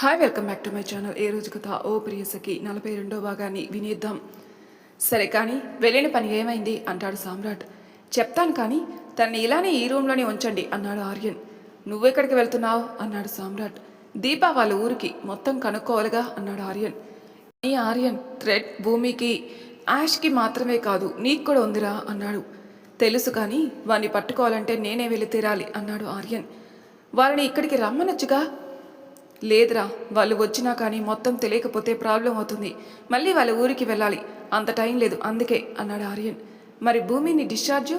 Hi welcome back to my channel ఏ రోజు కథ? ఓ ప్రియసకి నలభై రెండో భాగాన్ని వినేద్దాం. సరే కానీ వెళ్ళిన పని ఏమైంది? అంటాడు సామ్రాట్. చెప్తాను కానీ తనని ఇలానే ఈ రూమ్లోనే ఉంచండి అన్నాడు ఆర్యన్. నువ్వెక్కడికి వెళ్తున్నావు? అన్నాడు సామ్రాట్. దీపా వాళ్ళ ఊరికి మొత్తం కనుక్కోవాలిగా అన్నాడు ఆర్యన్. ఈ ఆర్యన్ థ్రెడ్ భూమికి యాష్కి మాత్రమే కాదు నీకు కూడా ఉందిరా అన్నాడు. తెలుసు కానీ వాణ్ణి పట్టుకోవాలంటే నేనే వెళ్ళి తీరాలి అన్నాడు ఆర్యన్. వారిని ఇక్కడికి రమ్మనొచ్చుగా? లేదురా వాళ్ళు వచ్చినా కానీ మొత్తం తెలియకపోతే ప్రాబ్లం అవుతుంది. మళ్ళీ వాళ్ళ ఊరికి వెళ్ళాలి. అంత టైం లేదు అందుకే అన్నాడు ఆర్యన్. మరి భూమిని డిశ్చార్జు?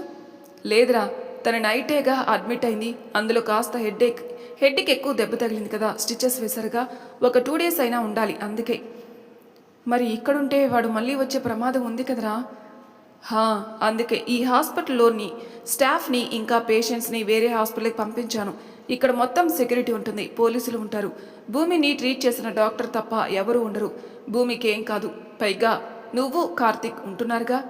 లేదురా తన నైటేగా అడ్మిట్ అయింది. అందులో కాస్త హెడ్ఏక్ హెడ్కి ఎక్కువ దెబ్బ తగిలింది కదా స్టిచెస్ వేసరుగా ఒక టూ డేస్ అయినా ఉండాలి అందుకే. మరి ఇక్కడుంటే వాడు మళ్ళీ వచ్చే ప్రమాదం ఉంది కదరా? హా అందుకే. ఈ హాస్పిటల్లోని స్టాఫ్ని ఇంకా పేషెంట్స్ని వేరే హాస్పిటల్కి పంపించాను. ఇక్కడ మొత్తం సెక్యూరిటీ ఉంటుంది. పోలీసులు ఉంటారు. భూమిని ట్రీట్ చేసిన డాక్టర్ తప్ప ఎవరు ఉండరు. భూమికి ఏం కాదు. పైగా నువ్వు కార్తిక్ ఉంటున్నారుగా?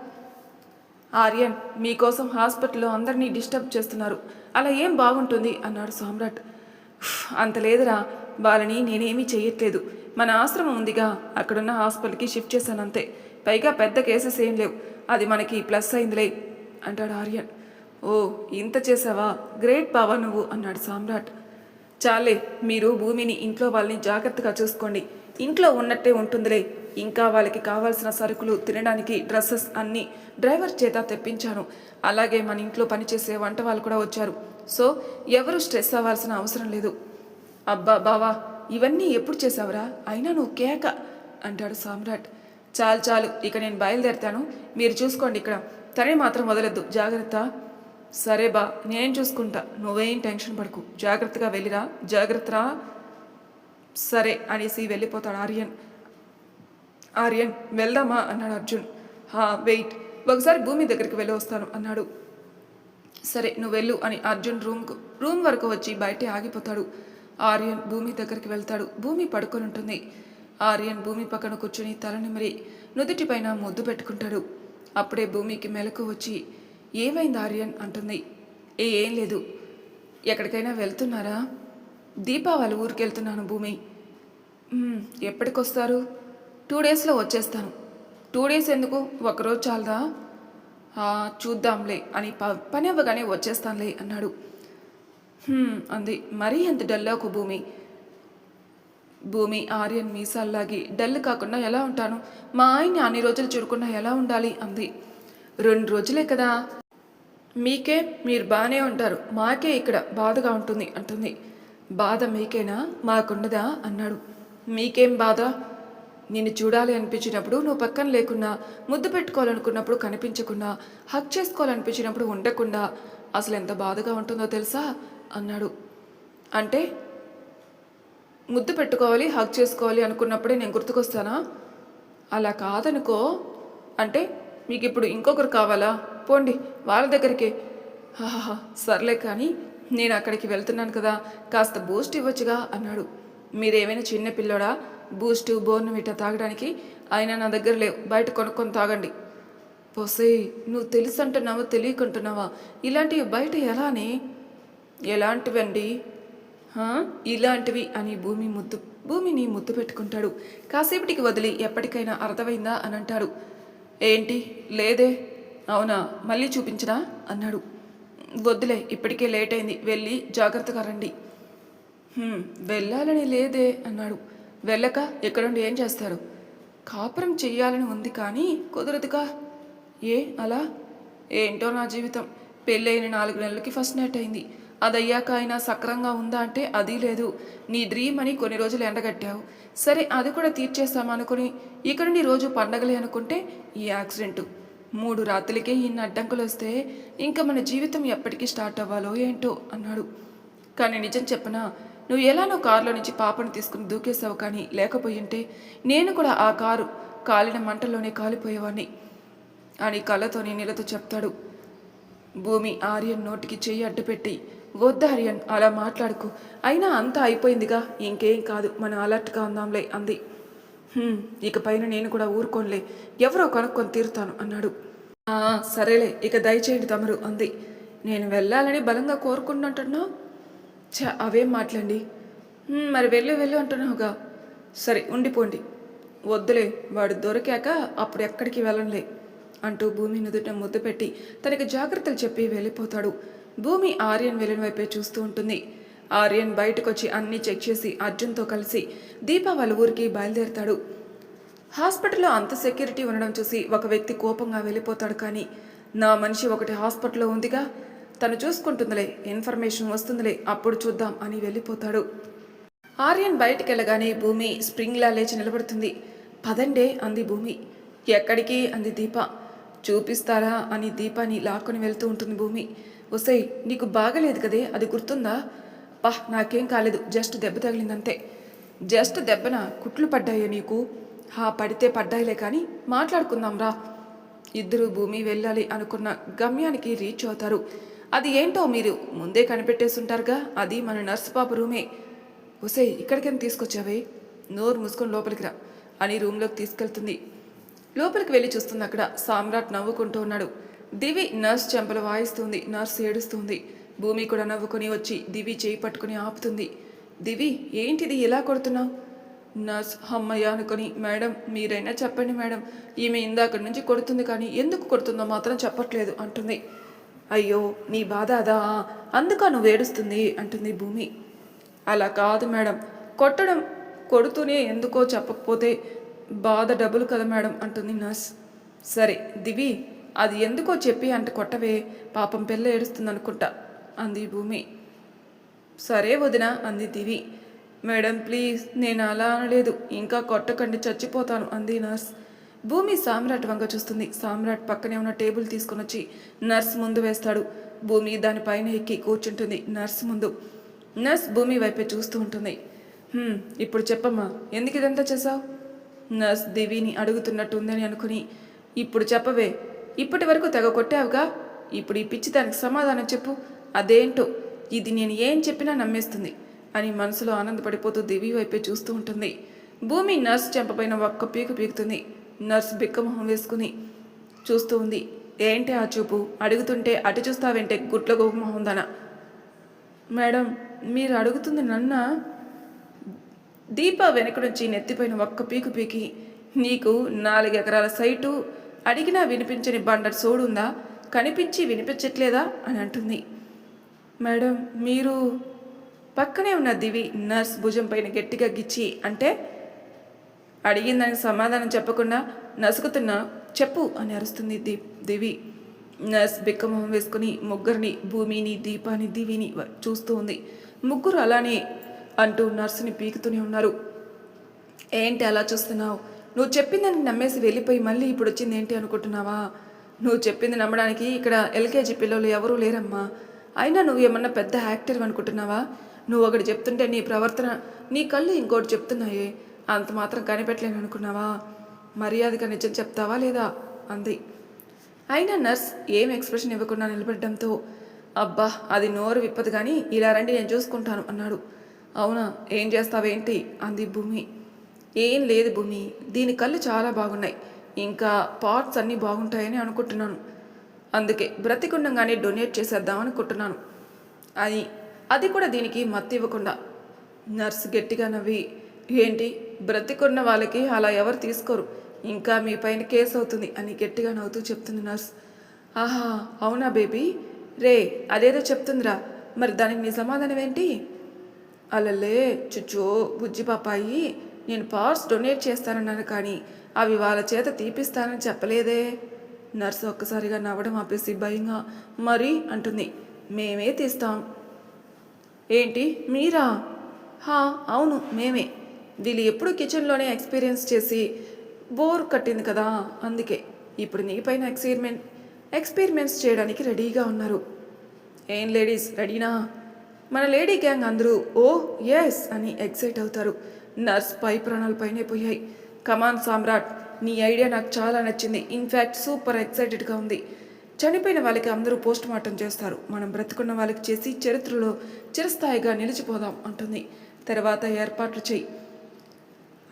ఆర్యన్ మీకోసం హాస్పిటల్లో అందరినీ డిస్టర్బ్ చేస్తున్నారు. అలా ఏం బాగుంటుంది? అన్నాడు సామ్రాట్. అంత లేదురా. వాళ్ళని నేనేమీ చేయట్లేదు మన ఆశ్రమం ఉందిగా. అక్కడున్న హాస్పిటల్కి షిఫ్ట్ చేశాను అంతే పైగా పెద్ద కేసెస్ ఏం లేవు. అది మనకి ప్లస్ అయిందిలే అంటాడు ఆర్యన్. ఓ ఇంత చేసావా? గ్రేట్ బావా నువ్వు అన్నాడు సామ్రాట్. చాలే మీరు భూమిని ఇంట్లో వాళ్ళని జాగ్రత్తగా చూసుకోండి. ఇంట్లో ఉన్నట్టే ఉంటుందిలే. ఇంకా వాళ్ళకి కావాల్సిన సరుకులు తినడానికి డ్రెస్సెస్ అన్నీ డ్రైవర్ చేత తెప్పించాను. అలాగే మన ఇంట్లో పనిచేసే వంట వాళ్ళు కూడా వచ్చారు. సో ఎవరు స్ట్రెస్ అవ్వాల్సిన అవసరం లేదు. అబ్బా బావా ఇవన్నీ ఎప్పుడు చేసావురా? అయినా నువ్వు కేక అంటాడు సామ్రాట్. చాలు చాలు ఇక నేను బయలుదేరుతాను. మీరు చూసుకోండి ఇక్కడ. తనే మాత్రం వదలొద్దు. జాగ్రత్త. సరే బా నేను చూసుకుంటా? నువ్వేం టెన్షన్ పడకు. జాగ్రత్తగా వెళ్ళిరా. జాగ్రత్త సరే అనేసి వెళ్ళిపోతాడు ఆర్యన్. ఆర్యన్ వెళ్దామా? అన్నాడు అర్జున్. హా వెయిట్. ఒకసారి భూమి దగ్గరికి వెళ్ళి వస్తాను అన్నాడు. సరే నువ్వు వెళ్ళు అని అర్జున్ రూమ్కు రూమ్ వరకు వచ్చి బయటే ఆగిపోతాడు. ఆర్యన్ భూమి దగ్గరికి వెళ్తాడు. భూమి పడుకొని ఉంటుంది. ఆర్యన్ భూమి పక్కన కూర్చుని తలని మరి నుదుటిపైన ముద్దు పెట్టుకుంటాడు. అప్పుడే భూమికి మెలకు వచ్చి ఏమైంది ఆర్యన్? అంటుంది. ఏ ఏం లేదు. ఎక్కడికైనా వెళ్తున్నారా? దీపావళి ఊరికి వెళ్తున్నాను భూమి. ఎప్పటికొస్తారు? టూ డేస్లో వచ్చేస్తాను. టూ డేస్ ఎందుకు? ఒకరోజు చాలదా? చూద్దాంలే అని ప పని అవ్వగానే వచ్చేస్తానులే అన్నాడు. అంది. మరీ ఎంత డల్లాకు భూమి. భూమి ఆర్యన్ మీసాల్లాగి డల్ కాకుండా ఎలా ఉంటాను? మా ఆయన్ని అన్ని రోజులు చూడకుండా ఎలా ఉండాలి? అంది. రెండు రోజులే కదా. మీకే మీరు బాగానే ఉంటారు. మాకే ఇక్కడ బాధగా ఉంటుంది అంటుంది. బాధ మీకేనా? మాకుండదా అన్నాడు. మీకేం బాధ? నిన్ను చూడాలి అనిపించినప్పుడు నువ్వు పక్కన లేకున్నా ముద్దు పెట్టుకోవాలనుకున్నప్పుడు కనిపించకుండా హక్ చేసుకోవాలనిపించినప్పుడు ఉండకుండా అసలు ఎంత బాధగా ఉంటుందో తెలుసా? అన్నాడు. అంటే? ముద్దు పెట్టుకోవాలి హక్ చేసుకోవాలి అనుకున్నప్పుడే నేను గుర్తుకొస్తానా? అలా కాదనుకో. అంటే? మీకు ఇప్పుడు ఇంకొకరు కావాలా? పోండి వాళ్ళ దగ్గరికి. సర్లే కానీ నేను అక్కడికి వెళ్తున్నాను కదా కాస్త బూస్ట్ ఇవ్వచ్చుగా అన్నాడు. మీరేమైనా చిన్న పిల్లోడా? బూస్ట్ బోర్నవిటా తాగడానికి? అయినా నా దగ్గర లేవు బయట కొనుక్కొని తాగండి. పోసే నువ్వు తెలుసు అంటున్నావా తెలియకుంటున్నావా? ఇలాంటివి బయట ఎలానే? ఎలాంటివండి? ఇలాంటివి అని భూమి ముద్దు భూమిని ముద్దు పెట్టుకుంటాడు. కాసేపటికి వదిలి ఎప్పటికైనా అర్థమైందా అని అంటాడు. ఏంటి? లేదే. అవునా? మళ్ళీ చూపించరా? అన్నాడు. వద్దులే ఇప్పటికే లేట్ అయింది వెళ్ళి జాగ్రత్తగా రండి. వెళ్ళాలని లేదే అన్నాడు. వెళ్ళక ఎక్కడుండి? ఏం చేస్తారు? కాపురం చెయ్యాలని ఉంది కానీ కుదరదుగా. ఏ అలా? ఏంటో నా జీవితం. పెళ్ళైన నాలుగు నెలలకి ఫస్ట్ నైట్ అయింది. అది అయ్యాక అయినా సక్రంగా ఉందా అంటే అది లేదు. నీ డ్రీమ్ అని కొన్ని రోజులు ఎండగట్టావు. సరే అది కూడా తీర్చేస్తామనుకుని ఇక్కడ నుండి రోజు పండగలే అనుకుంటే ఈ యాక్సిడెంటు. మూడు రాత్రులకే ఇన్ని అడ్డంకులు వస్తే ఇంకా మన జీవితం ఎప్పటికీ స్టార్ట్ అవ్వాలో ఏంటో అన్నాడు. కానీ నిజం చెప్పనా నువ్వు ఎలానో కారులో నుంచి పాపను తీసుకుని దూకేసావు కానీ లేకపోయింటే నేను కూడా ఆ కారు కాలిన మంటల్లోనే కాలిపోయేవాడిని అని కళ్ళతోని నీళ్ళతో చెప్తాడు. భూమి ఆర్యన్ నోటికి చెయ్యి అడ్డుపెట్టి వద్దార్యన్ అలా మాట్లాడుకు. అయినా అంతా అయిపోయిందిగా. ఇంకేం కాదు మనం అలర్ట్గా ఉందాంలే అంది. ఇక పైన నేను కూడా ఊరుకోనులే. ఎవరో కనుక్కొని తీరుతాను అన్నాడు. సరేలే ఇక దయచేయండి తమరు అంది. నేను వెళ్ళాలని బలంగా కోరుకుంటున్నట్టున్నా చ అవేం మాట్లాడి. మరి వెళ్ళు వెళ్ళు అంటున్నావుగా. సరే ఉండిపోండి. వద్దులే వాడు దొరికాక అప్పుడు ఎక్కడికి వెళ్ళంలే అంటూ భూమి నుదుట ముద్దు పెట్టి తనకి జాగ్రత్తలు చెప్పి వెళ్ళిపోతాడు. భూమి ఆర్యన్ వెళ్ళిన వైపే చూస్తూ ఉంటుంది. ఆర్యన్ బయటకొచ్చి అన్ని అన్నీ చెక్ చేసి అర్జున్తో కలిసి దీప వాళ్ళ ఊరికి బయలుదేరతాడు. హాస్పిటల్లో అంత సెక్యూరిటీ ఉండడం చూసి ఒక వ్యక్తి కోపంగా వెళ్ళిపోతాడు కానీ నా మనిషి ఒకటి హాస్పిటల్లో ఉందిగా తను చూసుకుంటుందిలే ఇన్ఫర్మేషన్ వస్తుందిలే అప్పుడు చూద్దాం అని వెళ్ళిపోతాడు. ఆర్యన్ బయటికి వెళ్ళగానే భూమి స్ప్రింగ్లా లేచి నిలబడుతుంది. పదండే అంది భూమి. ఎక్కడికి? అంది దీప. చూపిస్తారా? అని దీపాని లాక్కొని వెళ్తూ ఉంటుంది భూమి. ఒసై నీకు బాగలేదు కదే అది గుర్తుందా? పా నాకేం కాలేదు జస్ట్ దెబ్బ తగిలిందంతే. జస్ట్ దెబ్బన కుట్లు పడ్డాయో నీకు? హా పడితే పడ్డాయిలే కానీ మాట్లాడుకుందాం రా. ఇద్దరు భూమి వెళ్ళాలి అనుకున్న గమ్యానికి రీచ్ అవుతారు. అది ఏంటో మీరు ముందే కనిపెట్టేసుంటారుగా అది మన నర్సు పాప రూమే. ఒసే ఇక్కడికైనా తీసుకొచ్చావే? నోరు మూసుకొని లోపలికి రా. అని రూమ్లోకి తీసుకెళ్తుంది. లోపలికి వెళ్ళి చూస్తుంది అక్కడ సామ్రాట్ నవ్వుకుంటూ ఉన్నాడు. దివి నర్స్ చెంపలు వాయిస్తుంది నర్స్ ఏడుస్తుంది. భూమి కూడా నవ్వుకొని వచ్చి దివి చేయి పట్టుకుని ఆపుతుంది. దివి ఏంటిది ఎలా కొడుతున్నావు? నర్స్ అమ్మయ్య అనుకొని మేడం మీరైనా చెప్పండి మేడం. ఈమె ఇందాక నుంచి కొడుతుంది కానీ ఎందుకు కొడుతుందో మాత్రం చెప్పట్లేదు అంటుంది. అయ్యో నీ బాధ అదా? అందుక నువ్వు ఏడుస్తుంది అంటుంది భూమి. అలా కాదు మేడం. కొట్టడం కొడుతూనే ఎందుకో చెప్పకపోతే బాధ డబ్బులు కదా మేడం అంటుంది నర్స్. సరే దివి అది ఎందుకో చెప్పి అంటే కొట్టవే పాపం పిల్ల ఏడుస్తుంది అనుకుంటా అంది భూమి. సరే వదిన అంది దివి. మేడం ప్లీజ్ నేను అలా అనలేదు ఇంకా కొట్టకండి చచ్చిపోతాను అంది నర్స్. భూమి సామ్రాట్ వంక చూస్తుంది. సామ్రాట్ పక్కనే ఉన్న టేబుల్ తీసుకొని వచ్చి నర్స్ ముందు వేస్తాడు. భూమి దానిపైన ఎక్కి కూర్చుంటుంది నర్స్ ముందు. నర్స్ భూమి వైపే చూస్తూ ఉంటుంది. ఇప్పుడు చెప్పమ్మా ఎందుకు ఇదంతా చేసావు నర్స్ దివిని అడుగుతున్నట్టు ఉందని అనుకుని ఇప్పుడు చెప్పవే ఇప్పటి వరకు తెగ కొట్టావుగా? ఇప్పుడు ఈ పిచ్చి దానికి సమాధానం చెప్పు. అదేంటో? ఇది నేను ఏం చెప్పినా నమ్మేస్తుంది. అని మనసులో ఆనందపడిపోతూ దివి వైపే చూస్తూ ఉంటుంది. భూమి నర్స్ చెంపపైన ఒక్క పీకు పీకుతుంది. నర్స్ బిక్కమొహం వేసుకుని చూస్తూ ఉంది. ఏంటి ఆ చూపు? అడుగుతుంటే అటు చూస్తావేంటే గుట్ల గోమొహం దన మేడం మీరు అడుగుతుంది నన్న. దీప వెనక నుంచి నెత్తిపోయిన ఒక్క పీకు పీకి నీకు నాలుగు ఎకరాల సైటు అడిగినా వినిపించని బండర్ సోడుందా? కనిపించి వినిపించట్లేదా? అని అంటుంది. మేడం మీరు పక్కనే ఉన్న దివి నర్స్ భుజం పైన గట్టిగా గిచ్చి అంటే అడిగిందని సమాధానం చెప్పకుండా నసుకుతున్నా చెప్పు అని అరుస్తుంది దీప్ దివి. నర్స్ బిక్కమొహం వేసుకుని ముగ్గురిని భూమిని దీపాని దివిని చూస్తూ ఉంది ముగ్గురు అలానే అంటూ నర్సుని పీకుతూనే ఉన్నారు. ఏంటి అలా చూస్తున్నావు? నువ్వు చెప్పిందని నమ్మేసి వెళ్ళిపోయి మళ్ళీ ఇప్పుడు వచ్చింది ఏంటి అనుకుంటున్నావా? నువ్వు చెప్పింది నమ్మడానికి ఇక్కడ ఎల్కేజీ పిల్లలు ఎవరూ లేరమ్మా. అయినా నువ్వు ఏమన్నా పెద్ద యాక్టర్ అనుకుంటున్నావా? నువ్వు ఒకటి చెప్తుంటే నీ ప్రవర్తన నీ కళ్ళు ఇంకోటి చెప్తున్నాయే. అంత మాత్రం కనిపెట్టలేను అనుకున్నావా? మర్యాదగా నిజం చెప్తావా లేదా? అంది. అయినా నర్స్ ఏం ఎక్స్ప్రెషన్ ఇవ్వకుండా నిలబడడంతో అబ్బా అది నోరు విప్పదు కానీ ఇలా రండి నేను చూసుకుంటాను అన్నాడు. అవునా ఏం చేస్తావేంటి? అంది భూమి. ఏం లేదు భూమి. దీని కళ్ళు చాలా బాగున్నాయి. ఇంకా పార్ట్స్ అన్నీ బాగుంటాయని అనుకుంటున్నాను. అందుకే బ్రతికుండంగానే డొనేట్ చేసేద్దాం అనుకుంటున్నాను. అని అది కూడా దీనికి మత్తు ఇవ్వకుండా. నర్స్ గట్టిగా నవ్వి ఏంటి? బ్రతికున్న వాళ్ళకి అలా ఎవరు తీసుకోరు? ఇంకా మీ పైన కేసు అవుతుంది అని గట్టిగా నవ్వుతూ చెప్తుంది నర్స్. ఆహా అవునా బేబీ? రే అదేదో చెప్తుందిరా. మరి దానికి నీ సమాధానం ఏంటి? అలలే చుచ్చో బుజ్జి పాపాయి నేను పార్ట్స్ డొనేట్ చేస్తానన్నాను కానీ అవి వాళ్ళ చేత తీపిస్తానని చెప్పలేదే. నర్సు ఒక్కసారిగా నవ్వడం ఆపేసి భయంగా మరి అంటుంది మేమే తీస్తాం. ఏంటి మీరా? హా అవును మేమే. వీళ్ళు ఎప్పుడు కిచెన్లోనే ఎక్స్పీరియన్స్ చేసి బోర్ కట్టింది కదా అందుకే. ఇప్పుడు నీపైన ఎక్స్పీరిమెంట్ ఎక్స్పీరిమెంట్స్ చేయడానికి రెడీగా ఉన్నారు. ఏం లేడీస్ రెడీనా మన లేడీ గ్యాంగ్ అందరూ ఓ ఎస్ అని ఎక్సైట్ అవుతారు. నర్స్ పై ప్రాణాలు పైనే పోయాయి. కమాన్ సామ్రాట్ నీ ఐడియా నాకు చాలా నచ్చింది. ఇన్ఫ్యాక్ట్ సూపర్ ఎక్సైటెడ్గా ఉంది. చనిపోయిన వాళ్ళకి అందరూ పోస్ట్ మార్టం చేస్తారు. మనం బ్రతుకున్న వాళ్ళకి చేసి చరిత్రలో చిరస్థాయిగా నిలిచిపోదాం అంటుంది. తర్వాత ఏర్పాట్లు చెయ్యి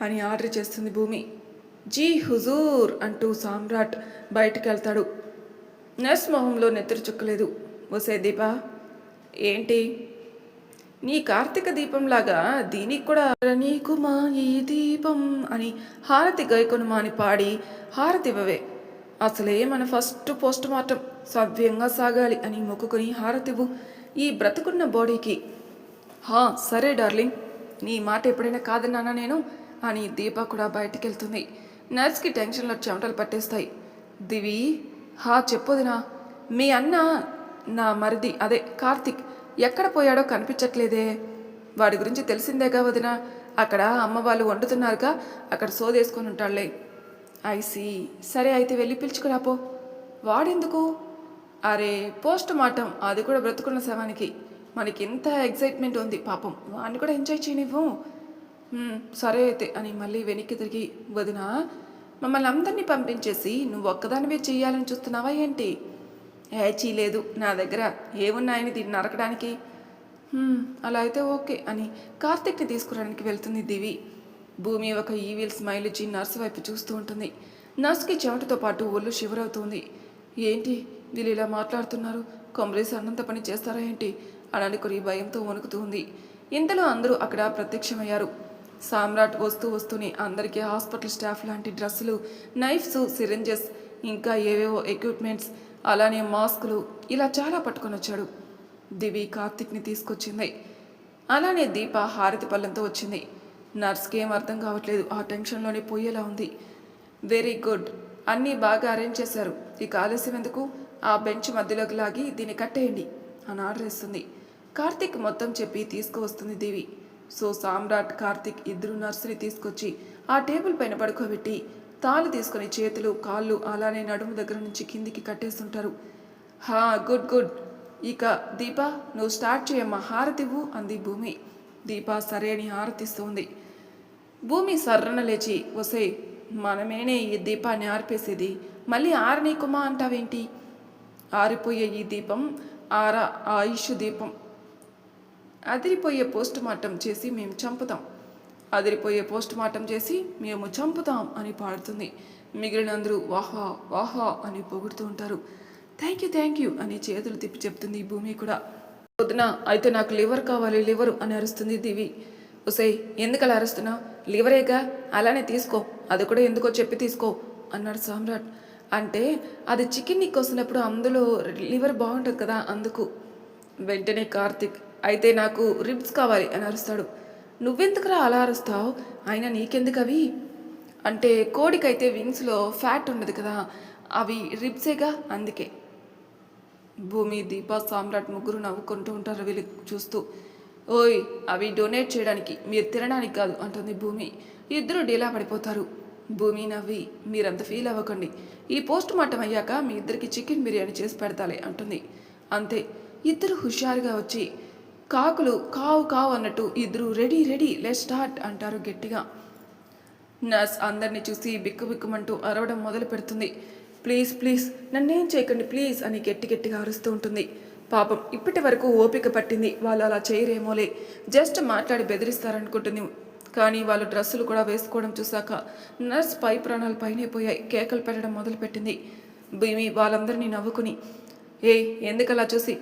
అని ఆర్డర్ చేస్తుంది భూమి. జీ హుజూర్ అంటూ సామ్రాట్ బయటికి వెళ్తాడు నర్స్ మొహంలో నెత్తురు చుక్కలేదు. వసే దీపా ఏంటి? నీ కార్తీక దీపంలాగా దీనికి కూడా నీకుమా ఈ దీపం అని హారతి గైకొనుమా అని పాడి హారతి ఇవ్వవే. అసలే మన ఫస్ట్ పోస్ట్ మార్టం. సవ్యంగా సాగాలి అని మొక్కుకొని హారతివ్వు ఈ బ్రతుకున్న బాడీకి. హా సరే డార్లింగ్. నీ మాట ఎప్పుడైనా కాదన్నానా నేను అని దీప కూడా బయటికి వెళ్తుంది నర్స్కి టెన్షన్లో చెమటలు పట్టేస్తాయి. దివి హా చెప్పొదినా. మీ అన్న నా మరిది అదే కార్తిక్. ఎక్కడ పోయాడో కనిపించట్లేదే. వాడి గురించి తెలిసిందేగా వదినా? అక్కడ అమ్మ వాళ్ళు వండుతున్నారుగా అక్కడ సోదేసుకొని ఉంటాడులే. ఐసి సరే అయితే వెళ్ళి పిలుచుకురాపో వాడెందుకు? అరే పోస్ట్ మార్టం. అది కూడా బ్రతుకున్న శవానికి. మనకి ఇంత ఎగ్జైట్మెంట్ ఉంది. పాపం వాడిని కూడా ఎంజాయ్ చేయనివ్వు. సరే అయితే అని మళ్ళీ వెనక్కి తిరిగి వదిన మమ్మల్ని అందరినీ పంపించేసి నువ్వు ఒక్కదానివే చేయాలని చూస్తున్నావా ఏంటి? ఏచీ లేదు నా దగ్గర ఏమున్నాయని దీన్ని నరకడానికి. అలా అయితే ఓకే అని కార్తిక్ని తీసుకురావడానికి వెళ్తుంది దివి. భూమి ఒక ఈవిల్ స్మైల్ ఇచ్చి నర్సు వైపు చూస్తూ ఉంటుంది. నర్స్కి చెమటతో పాటు ఒళ్ళు షివరవుతుంది ఏంటి వీళ్ళు ఇలా మాట్లాడుతున్నారు? కొమరేసి అన్నంత పని చేస్తారా ఏంటి? అని అనుకుని భయంతో వణుకుతుంది ఇంతలో అందరూ అక్కడ ప్రత్యక్షమయ్యారు. సామ్రాట్ వస్తూ వస్తూనే అందరికీ హాస్పిటల్ స్టాఫ్ లాంటి డ్రెస్సులు నైఫ్స్ సిరింజెస్ ఇంకా ఏవేవో ఎక్విప్మెంట్స్ అలానే మాస్కులు ఇలా చాలా పట్టుకొని వచ్చాడు. దివి కార్తిక్ని తీసుకొచ్చింది. అలానే దీప హారతి పళ్ళంతో వచ్చింది. నర్స్కి ఏం అర్థం కావట్లేదు. ఆ టెన్షన్లోనే పోయేలా ఉంది. Very good. అన్నీ బాగా అరేంజ్ చేశారు. ఇక ఆలస్యం ఎందుకు? ఆ బెంచ్ మధ్యలోకి లాగి దీన్ని కట్టేయండి అని ఆర్డర్ ఇస్తుంది కార్తిక్ మొత్తం చెప్పి తీసుకువస్తుంది దేవి. సో సామ్రాట్ కార్తిక్ ఇద్దరు నర్సుని తీసుకొచ్చి ఆ టేబుల్ పైన పడుకోబెట్టి తాళి తీసుకుని చేతులు కాళ్ళు అలానే నడుము దగ్గర నుంచి కిందికి కట్టేస్తుంటారు. హా గుడ్ గుడ్. ఇక దీప నువ్వు స్టార్ట్ చేయమ్మా హారతివ్వు అంది భూమి. దీప సరే అని హారతిస్తుంది. భూమి సర్రన లేచి వసే మనమేనే ఈ దీపాన్ని ఆర్పేసేది? మళ్ళీ ఆరనీకుమా అంటావేంటి? ఆరిపోయే ఈ దీపం ఆరా ఆయుష్ దీపం. అదిరిపోయే పోస్ట్ మార్టం చేసి మేము చంపుతాం. అదిరిపోయే పోస్ట్ మార్టం చేసి మేము చంపుతాం అని పాడుతుంది. మిగిలిన అందరూ వాహా వాహా అని పొగుడుతూ ఉంటారు. థ్యాంక్ యూ థ్యాంక్ యూ అని చేతులు తిప్పి చెప్తుంది భూమి కూడా. పొద్దున అయితే నాకు లివర్ కావాలి లివరు అని అరుస్తుంది దివి. ఒసై ఎందుకు అలా అరుస్తున్నావు లివరేగా? అలానే తీసుకో. అది కూడా ఎందుకో చెప్పి తీసుకో అన్నాడు సామ్రాట్. అంటే అది చికెన్ నీకు వస్తున్నప్పుడు అందులో లివర్ బాగుంటుంది కదా అందుకు. వెంటనే కార్తిక్ అయితే నాకు రిబ్స్ కావాలి అని అరుస్తాడు. నువ్వెందుకురా అలా అరుస్తావు? అయినా నీకెందుకు అవి అంటే కోడికైతే వింగ్స్లో ఫ్యాట్ ఉండదు కదా అవి రిబ్సేగా అందుకే. భూమి దీప సామ్రాట్ ముగ్గురు నవ్వుకుంటూ ఉంటారు వీళ్ళు చూస్తూ. ఓయ్ అవి డొనేట్ చేయడానికి మీరు తినడానికి కాదు అంటుంది భూమి. ఇద్దరు డీలా పడిపోతారు. భూమి నవ్వి మీరంత ఫీల్ అవ్వకండి. ఈ పోస్ట్ మార్టం అయ్యాక మీ ఇద్దరికి చికెన్ బిర్యానీ చేసి పెడతాలే అంటుంది. అంతే ఇద్దరు హుషారుగా వచ్చి కాకులు కావు కావు అన్నట్టు ఇద్దరు రెడీ రెడీ లెట్ స్టార్ట్ అంటారు గట్టిగా. నర్స్ అందరినీ చూసి బిక్కుబిక్కుమంటూ అరవడం మొదలు పెడుతుంది. ప్లీజ్ ప్లీజ్ నన్నేం చేయకండి ప్లీజ్ అని గట్టి గట్టిగా అరుస్తూ ఉంటుంది. పాపం ఇప్పటి వరకు ఓపిక పట్టింది వాళ్ళు అలా చేయరేమోలే. జస్ట్ మాట్లాడి బెదిరిస్తారనుకుంటుంది. కానీ వాళ్ళు డ్రెస్సులు కూడా వేసుకోవడం చూశాక నర్స్ పై ప్రాణాలు పైనే పోయాయి కేకలు పెట్టడం మొదలుపెట్టింది. భూమి వాళ్ళందరినీ నవ్వుకుని ఏ ఎందుకలా చూసి?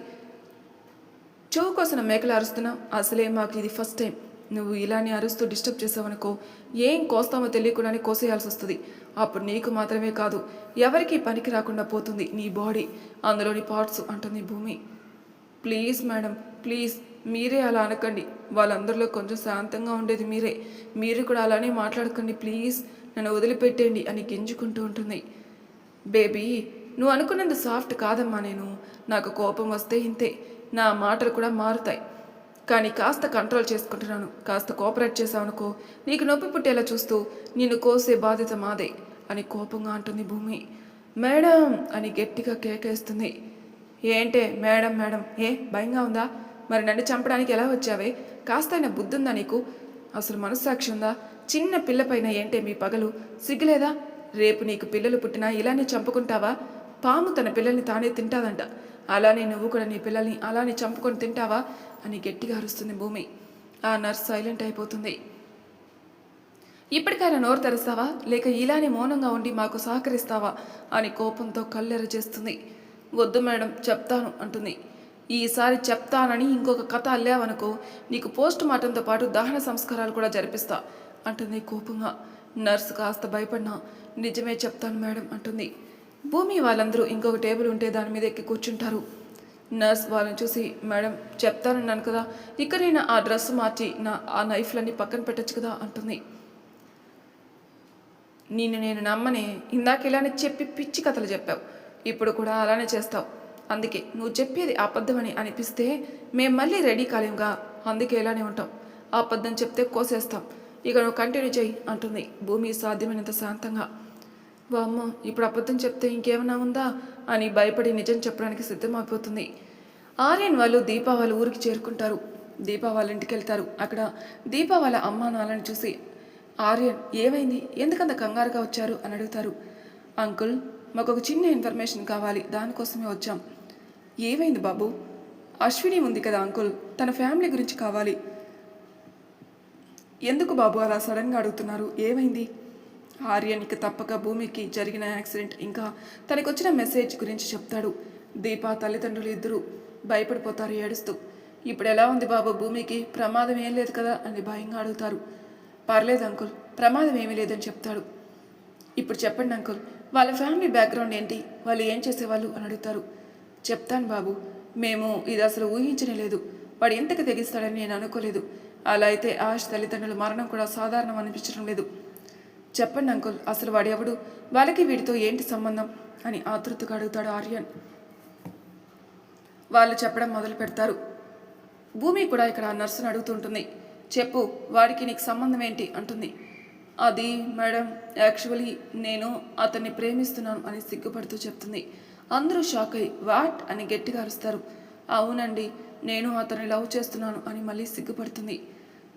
చెవు కోసిన మేకలు అరుస్తున్నావు అసలే మాకు ఇది ఫస్ట్ టైం నువ్వు ఇలానే అరుస్తూ డిస్టర్బ్ చేసావనుకో ఏం కోస్తామో తెలియకుండానే కోసేయాల్సి వస్తుంది. అప్పుడు నీకు మాత్రమే కాదు ఎవరికీ పనికి రాకుండా పోతుంది నీ బాడీ అందులోని పార్ట్స్ అంటుంది భూమి. ప్లీజ్ మేడం ప్లీజ్ మీరే అలా అనకండి. వాళ్ళందరిలో కొంచెం శాంతంగా ఉండేది మీరే. మీరు కూడా అలానే మాట్లాడకండి ప్లీజ్ నన్ను వదిలిపెట్టేయండి అని గింజుకుంటూ ఉంటుంది. బేబీ నువ్వు అనుకున్నంత సాఫ్ట్ కాదమ్మా నేను. నాకు కోపం వస్తే ఇంతే. నా మాటలు కూడా మారుతాయి. కానీ కాస్త కంట్రోల్ చేసుకుంటున్నాను. కాస్త కోఆపరేట్ చేసావనుకో నీకు నొప్పి పుట్టేలా చూస్తూ నిన్ను కోసే బాధ్యత మాదే అని కోపంగా అంటుంది భూమి. మేడం అని గట్టిగా కేకేస్తుంది. ఏంటే మేడం మేడం? ఏ భయంగా ఉందా? మరి నన్ను చంపడానికి ఎలా వచ్చావే? కాస్తైనా బుద్ధి ఉందా నీకు? అసలు మనస్సాక్షి ఉందా? చిన్న పిల్లపైన ఏంటే మీ పగలు? సిగ్గులేదా? రేపు నీకు పిల్లలు పుట్టినా ఇలానే చంపుకుంటావా? పాము తన పిల్లల్ని తానే తింటాదంట. అలానే నువ్వు కూడా నీ పిల్లల్ని అలానే చంపుకొని తింటావా? అని గట్టిగా అరుస్తుంది భూమి. ఆ నర్స్ సైలెంట్ అయిపోతుంది. ఇప్పటికైనా నోరు తెరుస్తావా? లేక ఇలానే మౌనంగా ఉండి మాకు సహకరిస్తావా? అని కోపంతో కళ్ళెర చేస్తుంది. వద్దు మేడం చెప్తాను అంటుంది. ఈసారి చెప్తానని ఇంకొక కథ అల్లావనుకో నీకు పోస్ట్ మార్టంతో పాటు దహన సంస్కారాలు కూడా జరిపిస్తా అంటుంది కోపంగా. నర్సు కాస్త భయపడినా నిజమే చెప్తాను మేడం అంటుంది. భూమి వాళ్ళందరూ ఇంకొక టేబుల్ ఉంటే దాని మీద ఎక్కి కూర్చుంటారు. నర్స్ వాళ్ళని చూసి మేడం చెప్తానన్నాను కదా ఇక్కడైనా ఆ డ్రెస్ మార్చి నా ఆ నైఫ్లన్నీ పక్కన పెట్టచ్చు కదా అంటుంది. నిన్ను నేను నమ్మనే ఇందాక ఇలానే చెప్పి పిచ్చి కథలు చెప్పావు ఇప్పుడు కూడా అలానే చేస్తావు. అందుకే నువ్వు చెప్పేది అబద్ధమని అనిపిస్తే మేము మళ్ళీ రెడీ కాలేంగా అందుకే ఇలానే ఉంటాం. అబద్ధం చెప్తే కోసేస్తాం. ఇక నువ్వు కంటిన్యూ చేయి అంటుంది భూమి సాధ్యమైనంత శాంతంగా. వామ్మ ఇప్పుడు అబద్ధం చెప్తే ఇంకేమైనా ఉందా అని భయపడి నిజం చెప్పడానికి సిద్ధమైపోతుంది ఆర్యన్ వాళ్ళు దీపా వాళ్ళ ఊరికి చేరుకుంటారు. దీపా వాళ్ళ ఇంటికి వెళ్తారు అక్కడ దీపా వాళ్ళ అమ్మా నాన్నని చూసి ఆర్యన్ ఏమైంది? ఎందుకంత కంగారుగా వచ్చారు? అని అడుగుతారు. అంకుల్ మాకు ఒక చిన్న ఇన్ఫర్మేషన్ కావాలి. దానికోసమే వచ్చాం. ఏమైంది బాబు? అశ్విని ఉంది కదా అంకుల్ తన ఫ్యామిలీ గురించి కావాలి. ఎందుకు బాబు అలా సడన్గా అడుగుతున్నారు? ఏమైంది? ఆర్యన్కి తప్పక భూమికి జరిగిన యాక్సిడెంట్. ఇంకా తనకొచ్చిన మెసేజ్ గురించి చెప్తాడు. దీప తల్లిదండ్రులు ఇద్దరు భయపడిపోతారు ఏడుస్తూ. ఇప్పుడు ఎలా ఉంది బాబు భూమికి? ప్రమాదం ఏం లేదు కదా అని భయంగా అడుగుతారు. పర్లేదు అంకుల్ ప్రమాదం ఏమీ లేదని చెప్తాడు. ఇప్పుడు చెప్పండి అంకుల్ వాళ్ళ ఫ్యామిలీ బ్యాక్గ్రౌండ్ ఏంటి? వాళ్ళు ఏం చేసేవాళ్ళు అని అడుగుతారు. చెప్తాను బాబు మేము ఇది అసలు ఊహించనే లేదు. వాడు ఎంతకు తెగిస్తాడని నేను అనుకోలేదు. అలా అయితే ఆశ తల్లిదండ్రుల మరణం కూడా సాధారణం అనిపించడం లేదు. చెప్పండి అంకుల్ అసలు వాడు ఎవడు వాళ్ళకి వీడితో ఏంటి సంబంధం? అని ఆతృతగా అడుగుతాడు ఆర్యన్. వాళ్ళు చెప్పడం మొదలు పెడతారు. భూమి కూడా ఇక్కడ నర్సును అడుగుతుంటుంది. చెప్పు వాడికి నీకు సంబంధం ఏంటి? అంటుంది. అది మేడం యాక్చువల్లీ నేను అతన్ని ప్రేమిస్తున్నాను అని సిగ్గుపడుతూ చెప్తుంది. అందరూ షాక్ అయ్యి వాట్? అని గట్టిగా అరుస్తారు. అవునండి నేను అతన్ని లవ్ చేస్తున్నాను అని మళ్ళీ సిగ్గుపడుతుంది.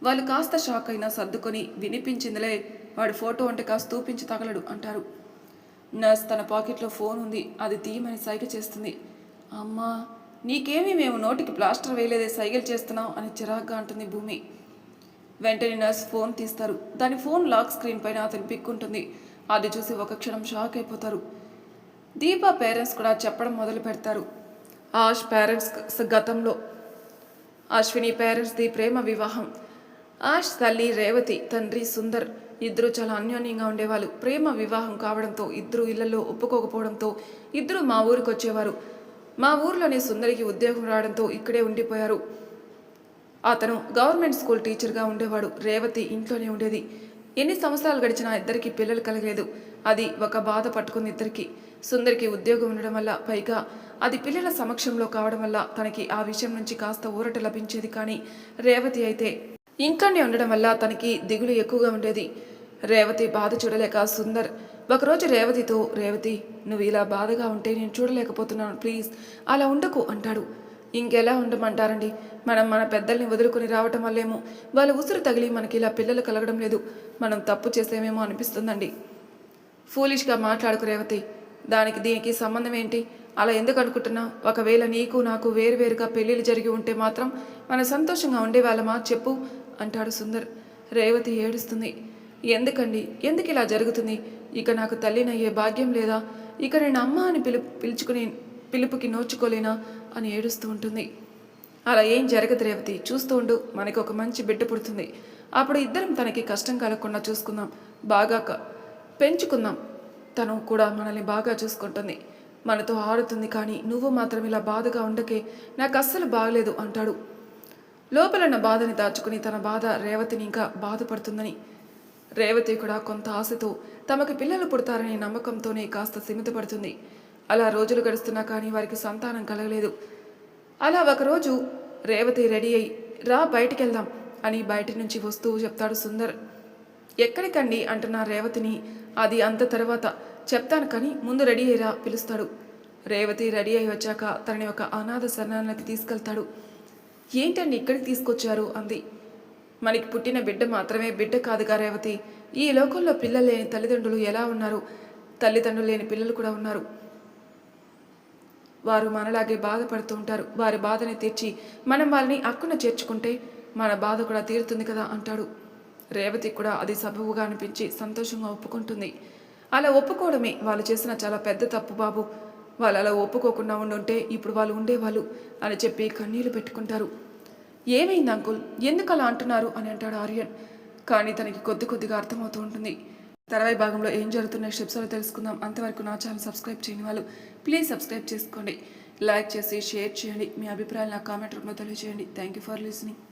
వాళ్ళు కాస్త షాక్ అయినా సర్దుకొని వినిపించిందిలే వాడి ఫోటో అంటే కాస్త తూపించి తగలడు అంటారు. నర్స్ తన పాకెట్లో ఫోన్ ఉంది. అది తీయమని సైగ చేస్తుంది. అమ్మా నీకేమీ మేము నోటికి ప్లాస్టర్ వేయలేదే సైగలు చేస్తున్నావు అని చిరాగ్గా అంటుంది భూమి. వెంటనే నర్స్ ఫోన్ తీస్తారు. దాని ఫోన్ లాక్ స్క్రీన్ పైన అతను పిక్కుంటుంది. అది చూసి ఒక క్షణం షాక్ అయిపోతారు. దీపా పేరెంట్స్ కూడా చెప్పడం మొదలు పెడతారు. ఆష్ పేరెంట్స్ గతంలో. అశ్విని పేరెంట్స్ది ప్రేమ వివాహం. ఆష్ తల్లి రేవతి తండ్రి సుందర్. ఇద్దరు చాలా అన్యోన్యంగా ఉండేవాళ్ళు. ప్రేమ వివాహం కావడంతో ఇద్దరు ఇళ్ళలో ఒప్పుకోకపోవడంతో ఇద్దరు మా ఊరికి వచ్చేవారు. మా ఊర్లోనే సుందరికి ఉద్యోగం రావడంతో ఇక్కడే ఉండిపోయారు. అతను గవర్నమెంట్ స్కూల్ టీచర్గా ఉండేవాడు. రేవతి ఇంట్లోనే ఉండేది. ఎన్ని సంవత్సరాలు గడిచినా ఇద్దరికి పిల్లలు కలగలేదు. అది ఒక బాధ పట్టుకుంది ఇద్దరికి. సుందరికి ఉద్యోగం ఉండడం వల్ల పైగా అది పిల్లల సమక్షంలో కావడం వల్ల తనకి ఆ విషయం నుంచి కాస్త ఊరట లభించేది. కానీ రేవతి అయితే ఇంట్లోనే ఉండడం వల్ల తనకి దిగులు ఎక్కువగా ఉండేది. రేవతి బాధ చూడలేక సుందర్ ఒకరోజు రేవతితో రేవతి నువ్వు ఇలా బాధగా ఉంటే నేను చూడలేకపోతున్నాను ప్లీజ్ అలా ఉండకు అంటాడు. ఇంకెలా ఉండమంటారండి? మనం మన పెద్దల్ని వదులుకొని రావటం వల్లేమో వాళ్ళ ఉసురు తగిలి మనకి ఇలా పిల్లలు కలగడం లేదు మనం తప్పు చేసేమేమో అనిపిస్తుందండి. ఫూలిష్గా మాట్లాడుకు రేవతి దానికి దీనికి సంబంధం ఏంటి? అలా ఎందుకు అనుకుంటున్నా? ఒకవేళ నీకు నాకు వేరువేరుగా పెళ్ళిళ్ళు జరిగి ఉంటే మాత్రం మన సంతోషంగా ఉండేవాళ్ళమా? చెప్పు అంటాడు సుందర్. రేవతి ఏడుస్తుంది. ఎందుకండి? ఎందుకు ఇలా జరుగుతుంది? ఇక నాకు తల్లినయ్యే భాగ్యం లేదా? ఇక నేను అమ్మ అని పిలు పిలుచుకుని పిలుపుకి నోచుకోలేనా? అని ఏడుస్తూ ఉంటుంది. అలా ఏం జరగదు రేవతి. చూస్తూ ఉండు. మనకి ఒక మంచి బిడ్డ పుడుతుంది. అప్పుడు ఇద్దరం తనకి కష్టం కలగకుండా చూసుకుందాం. బాగా క- పెంచుకుందాం. తను కూడా మనల్ని బాగా చూసుకుంటుంది. మనతో ఆడుతుంది కానీ నువ్వు మాత్రం ఇలా బాధగా ఉండకే నాకు అస్సలు బాగలేదు అంటాడు. లోపలున్న బాధని దాచుకుని తన బాధ రేవతిని ఇంకా బాధపడుతుందని. రేవతి కూడా కొంత ఆశతో తమకు పిల్లలు పుడతారనే నమ్మకంతోనే కాస్త సిమితపడుతుంది. అలా రోజులు గడుస్తున్నా కానీ వారికి సంతానం కలగలేదు. అలా ఒకరోజు రేవతి రెడీ అయి రా బయటికి వెళ్దాం అని బయట నుంచి వస్తూ చెప్తాడు సుందర్. ఎక్కడికండి? అంటున్న రేవతిని. అది అంత తర్వాత. చెప్తాను కానీ ముందు రెడీ అయ్యిరా పిలుస్తాడు. రేవతి రెడీ అయి వచ్చాక తనని ఒక అనాథ శరణాలకి తీసుకెళ్తాడు. ఏంటండి ఇక్కడికి తీసుకొచ్చారు? అంది. మనకి పుట్టిన బిడ్డ మాత్రమే బిడ్డ కాదుగా రేవతి ఈ లోకంలో పిల్లలు లేని తల్లిదండ్రులు ఎలా ఉన్నారు? తల్లిదండ్రులు లేని పిల్లలు కూడా ఉన్నారు. వారు మనలాగే బాధపడుతూ ఉంటారు. వారి బాధని తీర్చి మనం వాళ్ళని అక్కున చేర్చుకుంటే మన బాధ కూడా తీరుతుంది కదా అంటాడు. రేవతి కూడా అది సబబుగా అనిపించి సంతోషంగా ఒప్పుకుంటుంది. అలా ఒప్పుకోవడమే. వాళ్ళు చేసిన చాలా పెద్ద తప్పు బాబు. వాళ్ళు అలా ఒప్పుకోకుండా ఉండుంటే ఇప్పుడు వాళ్ళు ఉండేవాళ్ళు అని చెప్పి కన్నీళ్ళు పెట్టుకుంటారు. ఏమైంది అంకుల్? ఎందుకు అలా అంటున్నారు? అని అంటాడు ఆర్యన్. కానీ తనకి కొద్ది కొద్దిగా అర్థమవుతూ ఉంటుంది. తర్వాయి భాగంలో ఏం జరుగుతున్న స్టెప్స్ అలా తెలుసుకుందాం. అంతవరకు నా ఛానల్ సబ్స్క్రైబ్ చేయని వాళ్ళు ప్లీజ్ సబ్స్క్రైబ్ చేసుకోండి. లైక్ చేసి షేర్ చేయండి. మీ అభిప్రాయాలు నా కామెంట్ రూపంలో తెలియజేయండి. Thank you for listening.